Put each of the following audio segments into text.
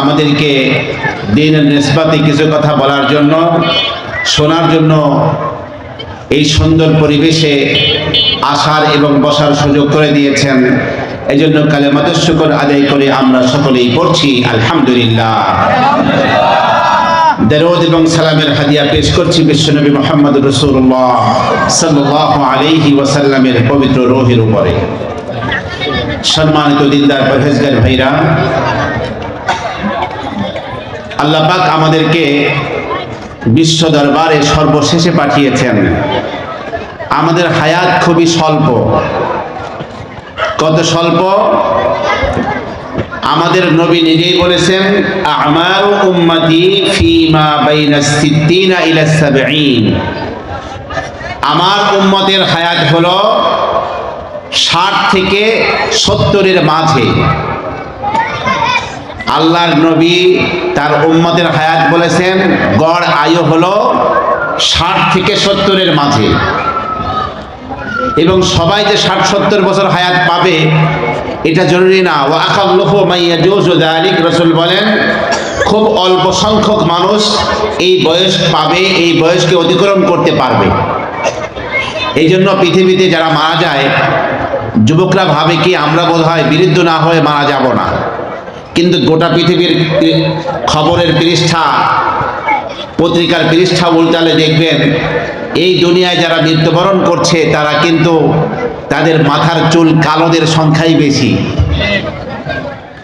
আমাদেরকে দিনের নিসবাতে কিছু কথা বলার জন্য, শোনার জন্য এই সুন্দর পরিবেশে আসার এবং বসার সুযোগ করে দিয়েছেন। এই জন্য কালেমাতের শুকর আদায় করে আমরা সকলেই পড়ছি, আলহামদুলিল্লাহ। দরুদ এবং সালামের হাদিয়া পেশ করছি বিশ্বনবী মোহাম্মদ রসুল্লাহ সাল্লাহ আলাইহি ওয়াসাল্লামের পবিত্র রোহের উপরে। সম্মানিত দিনদার পরহেজগার ভাইরা আল্লাহ পাক আমাদেরকে বিশ্ব দরবারে সর্বশেষে পাঠিয়েছেন। আমাদের হায়াত খুবই স্বল্প। কত স্বল্প? আমাদের নবী নিজেই বলেছেন আমার উম্মতি ফিমা বাইনা সিদ্দিনা ইলা সাবঈন। আমার উম্মতের হায়াত হলো ষাট থেকে সত্তরের মাঝে। আল্লাহর নবী তার উম্মতের হায়াত বলেছেন, গড় আয়ু হলো ষাট থেকে সত্তরের মাঝে। এবং সবাই যে ষাট সত্তর বছর হায়াত পাবে, এটা জরুরি না। ও আকাল্লহ মাইয়া জোজ আলিক রসুল বলেন, খুব অল্প সংখ্যক মানুষ এই বয়স পাবে, এই বয়সকে অতিক্রম করতে পারবে। এই জন্য পৃথিবীতে যারা মারা যায়, যুবকরা ভাবে কি আমরা বোধ হয় বিরুদ্ধ না হয়ে মারা যাব না। কিন্তু গোটা পৃথিবীর খবরের পৃষ্ঠা, পত্রিকার পৃষ্ঠা উল্টালে দেখবেন, এই দুনিয়ায় যারা মৃত্যুবরণ করছে, তারা কিন্তু তাদের মাথার চুল কালোদের সংখ্যাই বেশি।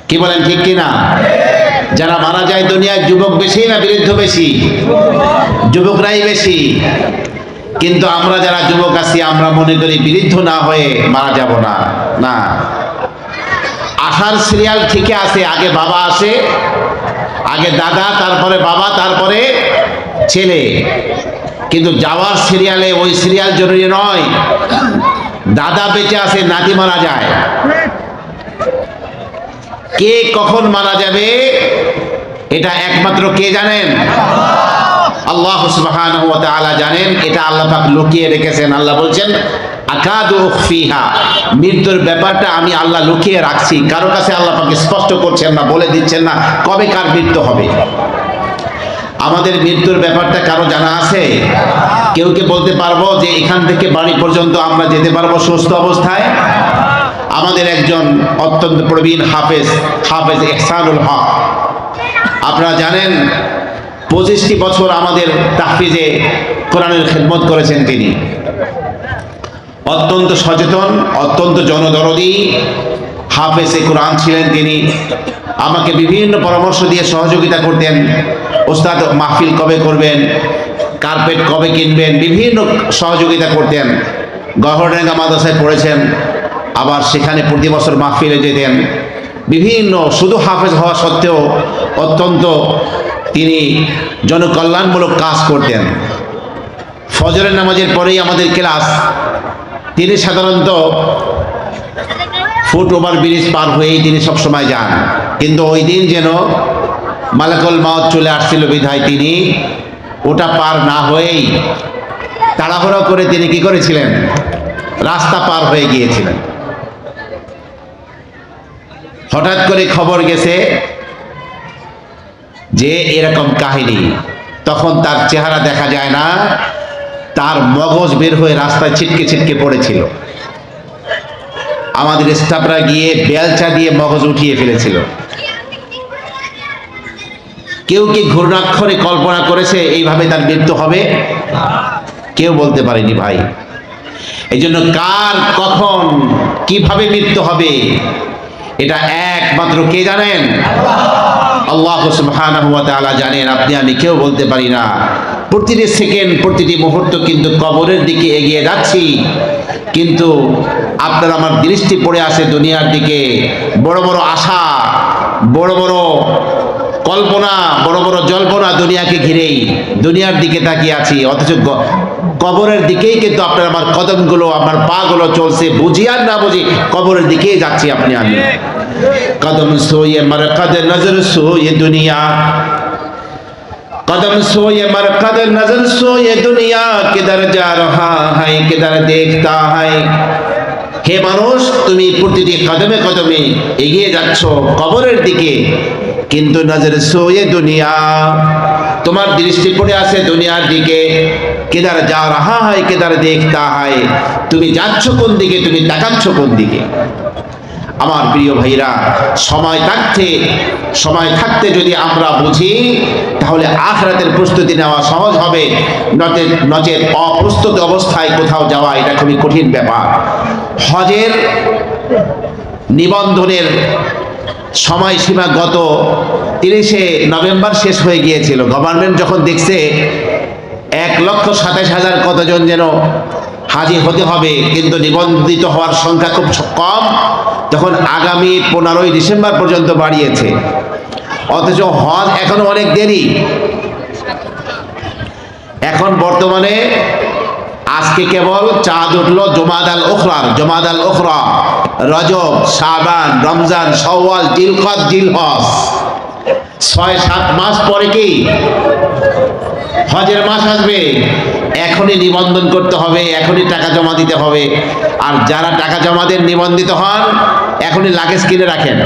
কি বলেন ঠিক কি না যারা মারা যায় দুনিয়ায়, যুবক বেশি না বৃদ্ধ বেশি? যুবকরাই বেশি। কিন্তু আমরা যারা যুবক আছি, আমরা মনে করি বৃদ্ধ না হয়ে মারা যাব না। না। আসার সিরিয়াল ঠিকই আছে, আগে বাবা আসে, আগে দাদা, তারপরে বাবা, তারপরে ছেলে। কিন্তু যাওয়ার সিরিয়ালে ওই সিরিয়াল জরুরি নয়। দাদা বেঁচে আছে, নাতি মারা যায়। কে কখন মারা যাবে, এটা একমাত্র কে জানেন? আল্লাহ ওয়া জানেন, এটা আল্লাহ লুকিয়ে রেখেছেন। আল্লাহ বলছেন মৃত্যুর ব্যাপারটা আমি আল্লাহ লুকিয়ে রাখছি। কারও কাছে আল্লাহ পাক স্পষ্ট করছেন না, বলে দিচ্ছেন না, কবে কার মৃত্যু হবে? আমাদের মৃত্যুর ব্যাপারটা কারও জানা আছে? কেউ কে বলতে পারব যে এখান থেকে বাড়ি পর্যন্ত আমরা যেতে পারব সুস্থ অবস্থায়? আমাদের একজন অত্যন্ত প্রবীণ হাফেজ হাফেজ এহসানুল হক। আপনারা জানেন, পঁচিশটি বছর আমাদের তাহফিজে কোরআনের খেদমত করেছেন তিনি। অত্যন্ত সচেতন, অত্যন্ত জনদরদি। হাফেজে কোরআন ছিলেন তিনি। আমাকে বিভিন্ন পরামর্শ দিয়ে সহযোগিতা করতেন। ওস্তাদ মাহফিল কবে করবেন, কার্পেট কবে কিনবেন, বিভিন্ন সহযোগিতা করতেন। গহরডাঙ্গা মাদ্রাসায় পড়েছেন, আবার সেখানে প্রতি বছর মাহফিলে যেতেন। বিভিন্ন, শুধু হাফেজ হওয়া সত্ত্বেও অত্যন্ত তিনি জনকল্যাণমূলক কাজ করতেন। ফজরের নামাজের পরেই আমাদের ক্লাস তিনি সাধারণত ফুট ওভার ব্রিজ পার হয়েই তিনি সবসময় যান। কিন্তু ওই দিন যেন মালাকুল মাওত চলে আসছিল বিধায় তিনি ওটা পার না হয়েই তাড়াহুড়ো করে তিনি কি করেছিলেন? রাস্তা পার হয়ে গিয়েছিলেন। হঠাৎ করে খবর গেছে যে এরকম কাহিনী। তখন তার চেহারা দেখা যায় না। তার মগজ বের হয়ে রাস্তায় ছিটকে ছিটকে পড়েছিল। আমাদের স্টাফরা গিয়ে বেলচা দিয়ে মগজ উঠিয়ে ফেলেছিল। কেউ কি ঘূর্ণাক্ষরে কল্পনা করেছে এইভাবে তার মৃত্যু হবে? কেউ বলতে পারেনি ভাই। এই জন্য কার, কখন, কীভাবে মৃত্যু হবে? এটা একমাত্র কে জানেন? আল্লাহ। জানেন। আপনি আমি কেউ বলতে পারি না। প্রতিটি সেকেন্ড, প্রতিটি মুহূর্ত কিন্তু কবরের দিকে এগিয়ে যাচ্ছি। কিন্তু আপনার আমার দৃষ্টি পড়ে আসে দুনিয়ার দিকে। বড় বড় আশা, বড় বড় কল্পনা, বড় বড় জল্পনা দুনিয়াকে ঘিরেই, দুনিয়ার দিকে তাকিয়ে আছি। অথচ কবরের দিকেই কিন্তু আপনার আমার কদমগুলো, আমার পাগুলো চলছে। বুঝি আর না বুঝি কবরের দিকেই যাচ্ছি আপনি, আমি। কদম সোয়ে মার কদে নজর সোয়ে দুনিয়া। कदम सोए मरकद नजर सोए दुनिया किधर जा रहा है किधर देखता है হে মানুষ তুমি প্রতিটি কদমে কদমে এগিয়ে যাচ্ছ কবরের দিকে কিন্তু নজর সোয়ে দুনিয়া তোমার দৃষ্টি পড়ে আছে দুনিয়ার দিকে কেদার যা রাহা হয় কেদার দেখতা হয় তুমি যাচ্ছ কোন দিকে তুমি তাকাচ্ছ কোন দিকে আমার প্রিয় ভাইরা, সময় থাকতে সময় থাকতে যদি আমরা বুঝি, তাহলে আখরাতের প্রস্তুতি নেওয়া সহজ হবে। নচে নচেত অপ্রস্তুত অবস্থায় কোথাও যাওয়া, এটা খুবই কঠিন ব্যাপার। হজের নিবন্ধনের সময়সীমা গত তিরিশে নভেম্বর শেষ হয়ে গিয়েছিল। গভর্নমেন্ট যখন দেখছে, এক লক্ষ সাতাশ হাজার কতজন যেন হাজির হতে হবে, কিন্তু নিবন্ধিত হওয়ার সংখ্যা খুব কম। তখন আগামী পনেরোই ডিসেম্বর পর্যন্ত বাড়িয়েছে। অথচ হজ এখনও অনেক দেরি। এখন বর্তমানে আজকে কেবল চাঁদ উঠল জমাদাল ওখরার জমাদাল ওখরা রজব, শাবান, রমজান সওয়াল জিলকত, জিলহজ। ছয়, সাত মাস পরে কি? হজের মাস আসবে। এখনই নিবন্ধন করতে হবে, এখনই টাকা জমা দিতে হবে। আর যারা টাকা জমা দেন, নিবন্ধিত হন, এখনই লাগেজ কিনে রাখেন।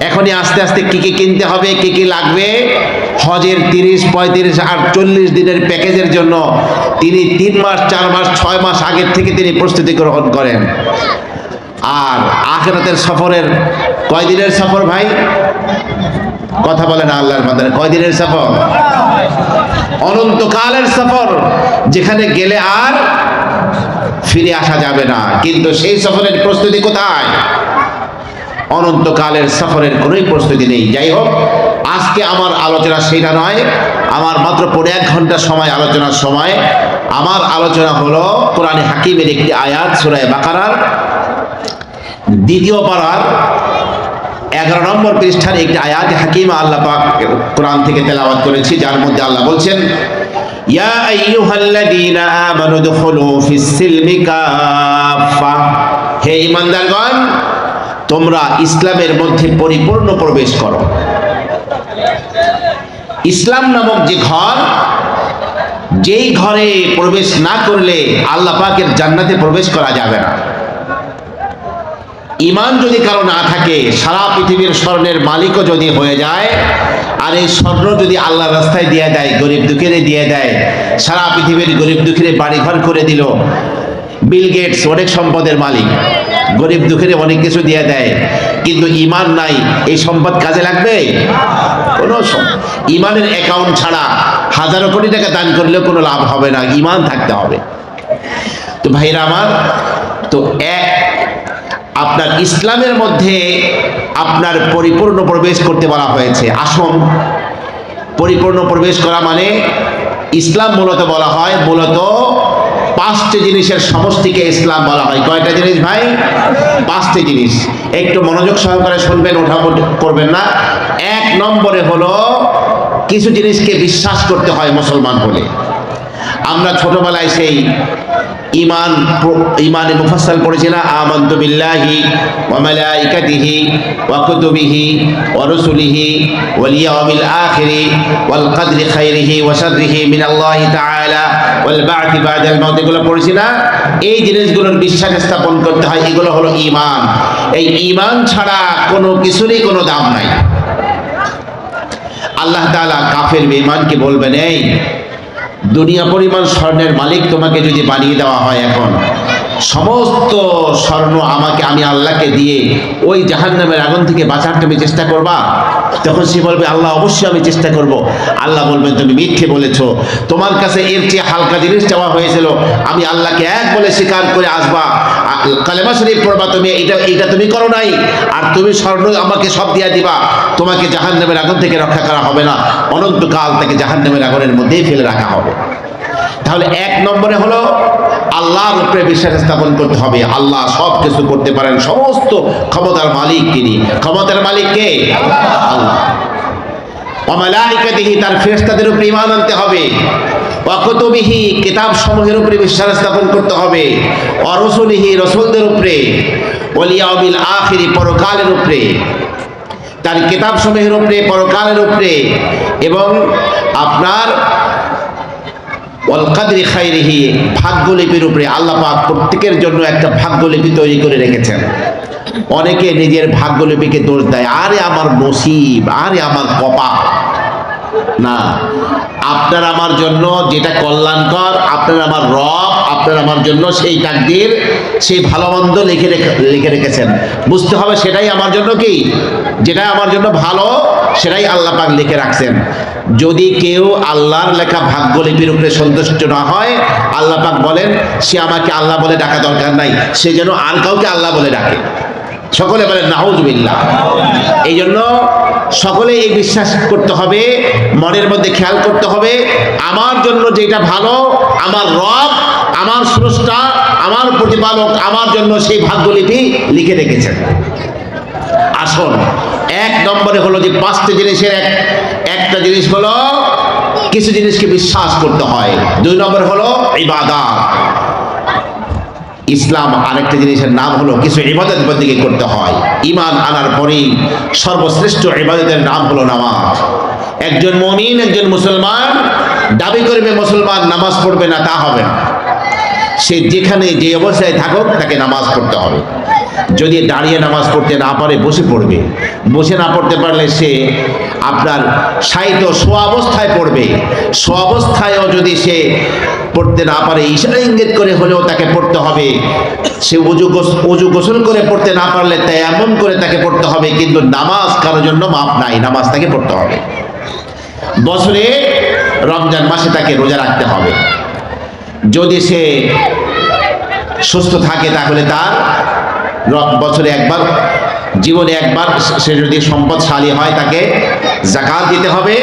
এখনই আস্তে আস্তে কি কি কিনতে হবে, কি কি লাগবে? হজের তিরিশ, পঁয়ত্রিশ আর চল্লিশ দিনের প্যাকেজের জন্য তিনি তিন মাস, চার মাস, ছয় মাস আগের থেকে তিনি প্রস্তুতি গ্রহণ করেন। আর আখেরাতের সফরের কয় দিনের সফর ভাই? কথা বলে না আল্লাহর মাদারে কয় দিনের সফর? অনন্তকালের সফর, যেখানে গেলে আর ফিরে আসা যাবে না। কিন্তু সেই সফরের প্রস্তুতি কোথায়? অনন্তকালের সফরের কোনোই প্রস্তুতি নেই। যাই হোক, আজকে আমার আলোচনা সেটা নয়। আমার মাত্র পনেরো এক ঘণ্টা সময় আলোচনার সময়। আমার আলোচনা হলো কোরআনে হাকিমের একটি আয়াত সুরায় বাকারার। দ্বিতীয় পাড়ার এগারো নম্বর পৃষ্ঠার একটি আয়াত হাকিমা আল্লাহ পাক কোরআন থেকে তেলাওয়াত করেছি, যার মধ্যে আল্লাহ বলছেন, ইয়া ফিস হে ঈমানদারগণ, তোমরা ইসলামের মধ্যে পরিপূর্ণ প্রবেশ করো। ইসলাম নামক যে ঘর, যেই ঘরে প্রবেশ না করলে আল্লাহ পাকের জান্নাতে প্রবেশ করা যাবে না। ইমান যদি কারও না থাকে, সারা পৃথিবীর স্বর্ণের মালিকও যদি হয়ে যায়, আর এই স্বর্ণ যদি আল্লাহ রাস্তায় দিয়ে দেয়, গরিব দুঃখেরে দিয়ে দেয়, সারা পৃথিবীর গরিব দুঃখেরে বাড়িঘর করে দিল, বিল গেটস অনেক সম্পদের মালিক, গরিব দুঃখেরে অনেক কিছু দিয়ে দেয়, কিন্তু ইমান নাই, এই সম্পদ কাজে লাগবে? কোনো ইমানের অ্যাকাউন্ট ছাড়া হাজারো কোটি টাকা দান করলেও কোনো লাভ হবে না, ইমান থাকতে হবে। তো ভাইরা আমার, তো এক আপনার ইসলামের মধ্যে আপনার পরিপূর্ণ প্রবেশ করতে বলা হয়েছে। আসন, পরিপূর্ণ প্রবেশ করা মানে ইসলাম মূলত বলা হয়, মূলত পাঁচটি জিনিসের সমষ্টিকে ইসলাম বলা হয়। কয়টা জিনিস ভাই? পাঁচটি জিনিস। একটু মনোযোগ সহকারে শুনবেন ওঠা করবেন না। এক নম্বরে হলো, কিছু জিনিসকে বিশ্বাস করতে হয় মুসলমান হলে আমরা ছোটবেলায় সেই ইমান ইমানে মুফাসসাল পড়েছি না, আমান্তু বিল্লাহি ওয়া মালাইকাতিহি ওয়া কুতুবিহি ওয়া রুসুলিহি ওয়াল ইয়াউমিল আখিরি ওয়াল কদরি খাইরিহি ওয়া শাররিহি মিনাল্লাহি তাআলা ওয়াল বা'থি বা'দাল মাউত, এগুলো পড়েছি না। এই জিনিসগুলোর বিশ্বাস স্থাপন করতে হয়, এগুলো হলো ঈমান। এই ঈমান ছাড়া কোনো কিছুরই কোনো দাম নাই। আল্লাহ তাআলা কাফের বেঈমানকে বলবেন, এই দুনিয়া পরিমাণ স্বর্ণের মালিক তোমাকে যদি বানিয়ে দেওয়া হয় এখন, সমস্ত স্বর্ণ আমাকে, আমি আল্লাহকে দিয়ে ওই জাহান্নামের আগুন থেকে বাঁচার তুমি চেষ্টা করবা? তখন সে বলবে, আল্লাহ, অবশ্যই আমি চেষ্টা করব। আল্লাহ বলবেন তুমি মিথ্যে বলেছ। তোমার কাছে এর চেয়ে হালকা জিনিস চাওয়া হয়েছিল। আমি আল্লাহকে এক বলে স্বীকার করে আসবা। কালেমা শরীফ পড়বা তুমি। এটা এটা তুমি করো নাই। আর তুমি স্বর্ণ আমাকে সব দিয়া দিবা। তোমাকে জাহান্নামের আগুন থেকে রক্ষা করা হবে না। অনন্তকাল তাকে জাহান্নামের আগুনের মধ্যেই ফেলে রাখা হবে। তাহলে এক নম্বরে হলো আল্লাহর উপরে বিশ্বাস স্থাপন করতে হবে। আল্লাহ সব কিছু করতে পারেন। সমস্ত ক্ষমতার মালিক তিনি। ক্ষমতার মালিক কে? আল্লাহ। তার উপরে ঈমান আনতে হবে। সমূহের উপরে বিশ্বাস স্থাপন করতে হবে। রসুলদের উপরে। পরকালের উপরে। তার সমূহের উপরে, পরকালের উপরে। এবং আপনার ওয়াল কাদরি খাইরিহি ভাগ্যলিপির উপরে আল্লাহ প্রত্যেকের জন্য একটা ভাগ্যলিপি তৈরি করে রেখেছেন। অনেকে নিজের ভাগ্যলিপিকে দোষ দেয়, আরে আমার নসিব, আরে আমার কপা না, আপনার আমার জন্য যেটা কল্যাণকর, আপনার আমার রব, আপনার আমার জন্য সেই তাকদির, সেই ভালো মন্দ লিখে রেখে, লিখে রেখেছেন। বুঝতে হবে সেটাই আমার জন্য কি? যেটা আমার জন্য ভালো সেটাই আল্লাহ পাক লিখে রাখছেন। যদি কেউ আল্লাহর লেখা ভাগ্যলিপির উপরে সন্তুষ্ট না হয়, আল্লাহ পাক বলেন, সে আমাকে আল্লাহ বলে ডাকা দরকার নাই, সে যেন আর কাউকে আল্লাহ বলে ডাকে। সকলে বলেন নাহুজবিল্লাহ এই জন্য সকলে এই বিশ্বাস করতে হবে, মনের মধ্যে খেয়াল করতে হবে, আমার জন্য যেটা ভালো, আমার রব, আমার স্রষ্টা, আমার প্রতিপালক, আমার জন্য সেই ভাগ্যলিপি লিখে রেখেছেন। এক নম্বরে হলো যে পাঁচটা জিনিসের এক, একটা জিনিস হলো কিছু জিনিসকে বিশ্বাস করতে হয়। দুই নম্বর হলো ইবাদত। ইসলাম আরেকটা জিনিসের নাম হলো কিছু ইবাদত বন্দিকে করতে হয়। ইমান আনার পরেই সর্বশ্রেষ্ঠ ইবাদতের নাম হলো নামাজ। একজন মমিন, একজন মুসলমান দাবি করবে মুসলমান নামাজ পড়বে না, তা হবে না। সে যেখানে যে অবস্থায় থাকুক তাকে নামাজ পড়তে হবে। যদি দাঁড়িয়ে নামাজ পড়তে না পারে, বসে পড়বে। বসে না পড়তে পারলে সে আপনার সাহিত্য অবস্থায় পড়বে। অবস্থায়ও যদি সে পড়তে না পারে ইশারা ইঙ্গিত করে হলেও তাকে পড়তে হবে। সে উজু উজু গোসল করে পড়তে না পারলে তাই এমন করে তাকে পড়তে হবে, কিন্তু নামাজ কারোর জন্য মাপ নাই, নামাজ তাকে পড়তে হবে। বছরে রমজান মাসে তাকে রোজা রাখতে হবে। যদি সে সুস্থ থাকে, তাহলে তার বছরে একবার, জীবনে একবার সে যদি সম্পদশালী হয় তাকে জাকাত দিতে হবে।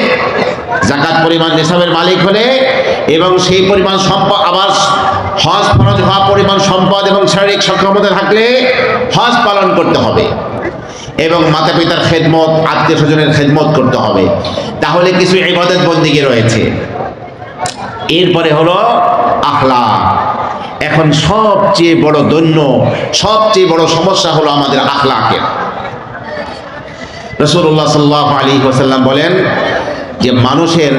জাকাত পরিমাণ নেশাবের মালিক হলে এবং সেই পরিমাণ সম্পদ আবার হজ ফরজ হওয়া পরিমাণ সম্পদ এবং শারীরিক সক্ষমতা থাকলে হজ পালন করতে হবে এবং মাতা পিতার খেদমত আত্মীয় স্বজনের খেদমত করতে হবে। তাহলে কিছু ইবাদত বন্দিকে রয়েছে। এরপরে হলো আখলা এখন সবচেয়ে বড় দৈন্য, সবচেয়ে বড় সমস্যা হলো আমাদের আখলাকের। রসুল্লাহ সাল্লাহ আলী ওসাল্লাম বলেন যে মানুষের,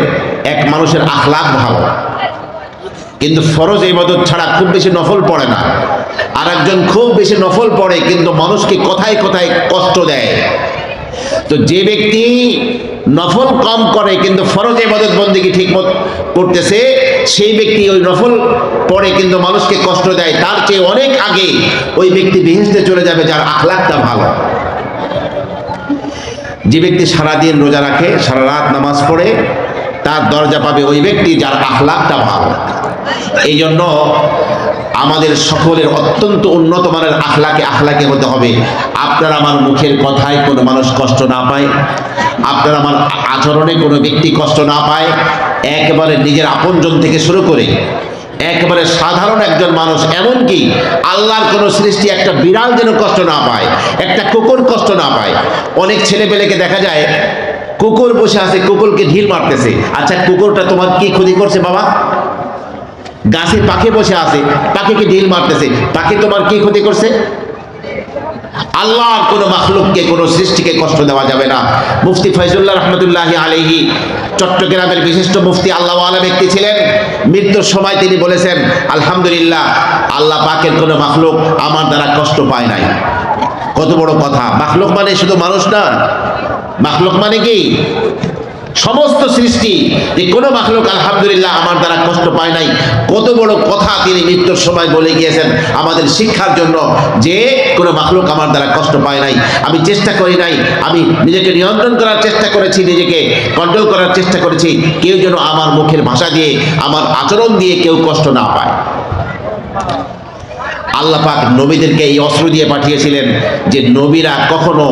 এক মানুষের আখলাক ভালো, কিন্তু ফরজ ইবাদত ছাড়া খুব বেশি নফল পড়ে না। আর একজন খুব বেশি নফল পড়ে, কিন্তু মানুষকে কথায় কথায় কষ্ট দেয়। তো যে ব্যক্তি নফল কম করে, কিন্তু ফরজ ইবাদত বন্দিকে ঠিক মত করতেছে? সেই ব্যক্তি ওই নফল পড়ে কিন্তু মানুষকে কষ্ট দেয়। তার চেয়ে অনেক আগে ওই ব্যক্তি বিহিসতে চলে যাবে, যার আখলাকটা ভালো। যে ব্যক্তি সারাদিন রোজা রাখে, সারা রাত নামাজ পড়ে, তার দরজা পাবে ওই ব্যক্তি যার আখলাকটা ভালো। এই জন্য আমাদের সকলের অত্যন্ত উন্নত মানের আখলাকে আখলাকে হতে হবে, আপনার আমার মুখের কথায় কোনো মানুষ কষ্ট না পায়, আপনার আমার আচরণে কোনো ব্যক্তি কষ্ট না পায়, একেবারে নিজের আপনজন থেকে শুরু করে, একেবারে সাধারণ একজন মানুষ, এমনকি আল্লাহর কোনো সৃষ্টি একটা বিড়াল যেন কষ্ট না পায়, একটা কুকুর কষ্ট না পায়। অনেক ছেলে ছেলেপেলেকে দেখা যায়, কুকুর বসে আছে, কুকুরকে ঢিল মারতেছে আচ্ছা কুকুরটা তোমার কি ক্ষতি করছে বাবা? গাছে পাখি বসে আছে, পাখিকে ঢিল মারতেছে। পাখি তোমার কি ক্ষতি করছে? আল্লাহর কোনো মাখলুককে, কোনো সৃষ্টিকে কষ্ট দেওয়া যাবে না। মুফতি ফয়জুল্লাহ রহমতুল্লাহ আলহি চট্টগ্রামের বিশিষ্ট মুফতি আল্লাহ আলা ব্যক্তি ছিলেন। মৃত্যুর সময় তিনি বলেছেন, আলহামদুলিল্লাহ, আল্লাহ পাকের কোনো মাখলুক আমার দ্বারা কষ্ট পায় নাই। কত বড় কথা। মাখলুক মানে শুধু মানুষ না। মাখলুক মানে কি? সমস্ত সৃষ্টি যে কোনো মাখলুক, আলহামদুলিল্লাহ, আমার দ্বারা কষ্ট পায় নাই। কত বড় কথা তিনি মৃত্যুর সময় বলে গিয়েছেন আমাদের শিক্ষার জন্য যে কোনো মাখলুক আমার দ্বারা কষ্ট পায় নাই। আমি চেষ্টা করি নাই, আমি নিজেকে নিয়ন্ত্রণ করার চেষ্টা করেছি, নিজেকে কন্ট্রোল করার চেষ্টা করেছি, কেউ যেন আমার মুখের ভাষা দিয়ে, আমার আচরণ দিয়ে কেউ কষ্ট না পায়। আল্লাহ পাক নবীদেরকে এই অস্ত্র দিয়ে পাঠিয়েছিলেন যে নবীরা কখনো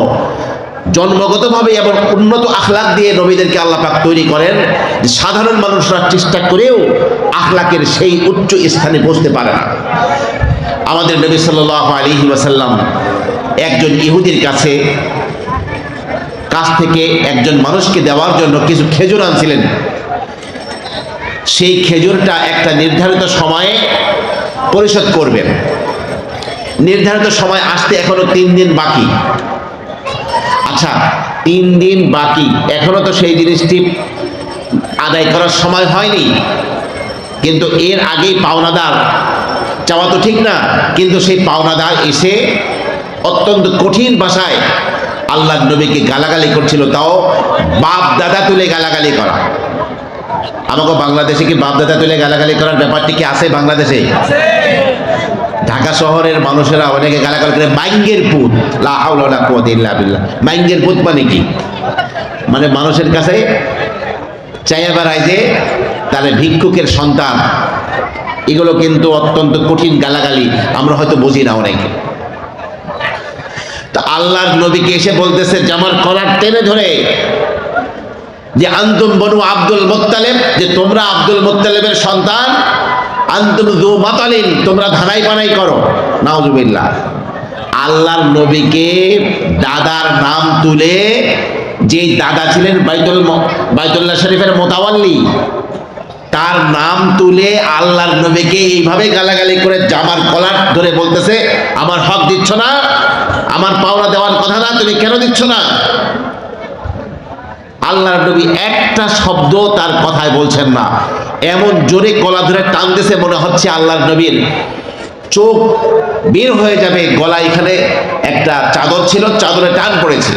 জন্মগতভাবে এবং উন্নত আখলাক দিয়ে নবীদেরকে আল্লাহ পাক তৈরি করেন, সাধারণ মানুষরা চেষ্টা করেও আখলাকের সেই উচ্চ স্থানে পৌঁছতে পারে না। আমাদের নবী সাল্লাহ আলী ওয়াসাল্লাম একজন ইহুদির কাছে কাছ থেকে একজন মানুষকে দেওয়ার জন্য কিছু খেজুর আনছিলেন। সেই খেজুরটা একটা নির্ধারিত সময়ে পরিশোধ করবেন। নির্ধারিত সময় আসতে এখনও তিন দিন বাকি। আচ্ছা তিন দিন বাকি। এখনও তো সেই জিনিসটি আদায় করার সময় হয়নি। কিন্তু এর আগেই পাওনাদার চাওয়া তো ঠিক না, কিন্তু সেই পাওনাদার এসে অত্যন্ত কঠিন ভাষায় আল্লাহ নবীকে গালাগালি করছিল, তাও বাপ দাদা তুলে গালাগালি করা। আমাকে বাংলাদেশে কি বাপ দাদা তুলে গালাগালি করার ব্যাপারটি কি আছে বাংলাদেশে? ঢাকা শহরের মানুষেরা অনেকে গালাগালি করে, মাইঙ্গের পুত লা হাওলা ওয়ালা ইল্লা মাইঙ্গের পুত মানে কি? মানে মানুষের কাছে চাইয়া বেড়ায় যে তাহলে ভিক্ষুকের সন্তান। এগুলো কিন্তু অত্যন্ত কঠিন গালাগালি, আমরা হয়তো বুঝি না অনেকে। তা আল্লাহর নবীকে এসে বলতেছে জামার কলার টেনে ধরে, যে আন্তুম বনু আব্দুল মোত্তালেব, যে তোমরা আব্দুল মোত্তালেবের সন্তান তোমরা ধানাই পানাই করো। নাউজুবিল্লাহ। আল্লাহর নবীকে দাদার নাম তুলে যে দাদা ছিলেন বাইতুল বাইতুল্লাহ শরীফের মোতাওয়াল্লি, তার নাম তুলে আল্লাহর নবীকে এইভাবে গালাগালি করে জামার কলার ধরে বলতেছে, আমার হক দিচ্ছ না, আমার পাওনা দেওয়ার কথা না, তুমি কেন দিচ্ছ না? আল্লাহর নবী একটা শব্দ তার কথায় বলছেন না। এমন জোরে গলা ধরে টানতেছে মনে হচ্ছে আল্লাহর নবীর। চোখ বের হয়ে যাবে গলা এখানে একটা চাদর ছিল, চাদরে টান পড়েছে।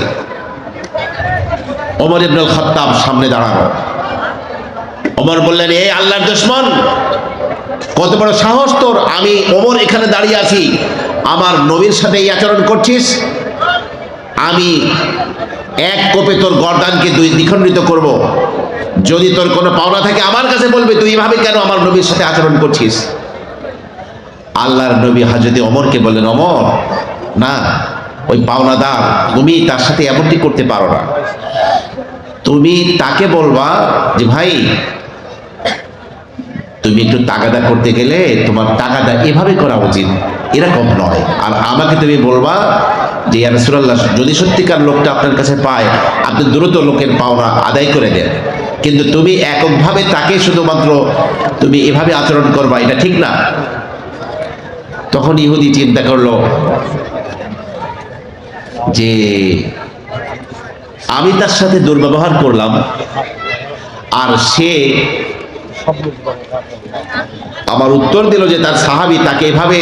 ওমর ইবনুল খত্তাব সামনে দাঁড়ানো ওমর বললেন, এই আল্লাহর দুশ্মন, কত বড় সাহস তোর। আমি ওমর এখানে দাঁড়িয়ে আছি। আমার নবীর সাথে এই আচরণ করছিস। আমি এক কোপে তোর গর্দানকে দুই দ্বিখণ্ডিত করব। যদি তোর কোনো পাওনা থাকে, আমার কাছে বলবে, তুই এভাবে কেন আমার নবীর সাথে আচরণ করছিস? আল্লাহর নবী হাজরতে অমরকে বললেন অমর না, ওই পাওনাদার, তুমি তার সাথে এমনটি করতে পারো না। তুমি তাকে বলবা যে, ভাই, তুমি একটু তাগাদা করতে গেলে তোমার তাগাদা এভাবে করা উচিত, এরকম নয়। আর আমাকে তুমি বলবা যে ইয়া যদি সত্যিকার লোকটা আপনার কাছে পায়, আপনি দ্রুত লোকের পাওনা আদায় করে দেন। কিন্তু তুমি এককভাবে তাকে শুধুমাত্র তুমি এভাবে আচরণ করবা, এটা ঠিক না। তখন ইহুদি চিন্তা করল যে, আমি তার সাথে দুর্ব্যবহার করলাম, আর সে আমার উত্তর দিল যে তার সাহাবি তাকে এভাবে